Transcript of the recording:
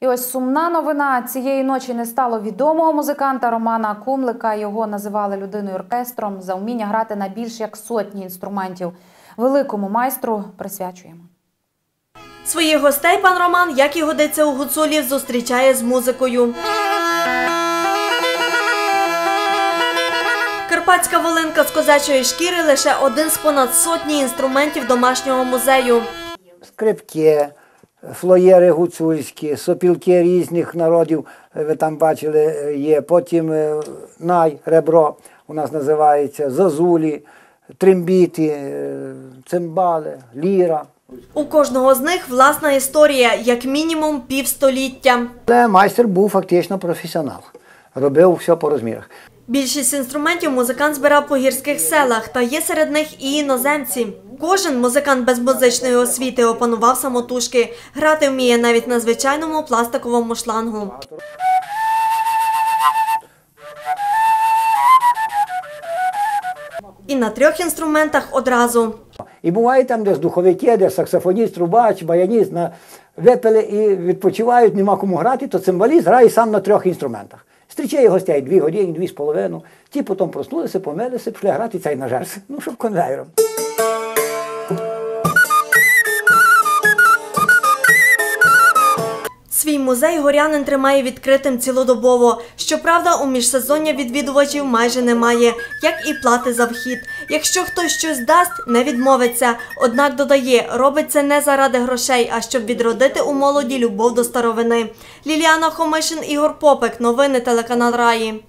І ось сумна новина цієї ночі не стало відомого музиканта Романа Кумлика. Його називали людиною оркестром за вміння грати на більш як сотні інструментів. Великому майстру присвячуємо. Своїх гостей пан Роман, як і годиться у гуцулів, зустрічає з музикою. Карпатська волинка з козачої шкіри лише один з понад сотні інструментів домашнього музею. скрипки, флоєри гуцульські, сопілки різних народів, е, ви там бачили, е, є. Потім е, най, ребро у нас називається, зозулі, трембіти, е, цимбали, ліра. У кожного з них власна історія, як мінімум півстоліття. Але майстер був фактично професіонал. Робив все по розмірах. Більшість інструментів музикант збирав по гірських селах, та є серед них і іноземці. Кожен музикант без музичної освіти опанував самотужки. Грати вміє навіть на звичайному пластиковому шлангу. І на трьох інструментах одразу. І буває там десь духовики, де саксофоніст, трубач, баяніст, на... випили і відпочивають, нема кому грати, то цимбаліст грає сам на трьох інструментах. Зустрічає гостей дві години, дві з половиною. Ті потім проснулися, помилися, пішли грати цей на жерс. Ну, щоб конвейером. Свій музей горянин тримає відкритим цілодобово. Щоправда, у міжсезоння відвідувачів майже немає, як і плати за вхід. Якщо хтось щось дасть, не відмовиться. Однак додає, робить це не заради грошей, а щоб відродити у молоді любов до старовини. Ліліана Хомишин, Ігор Попик. Новини телеканал Раї.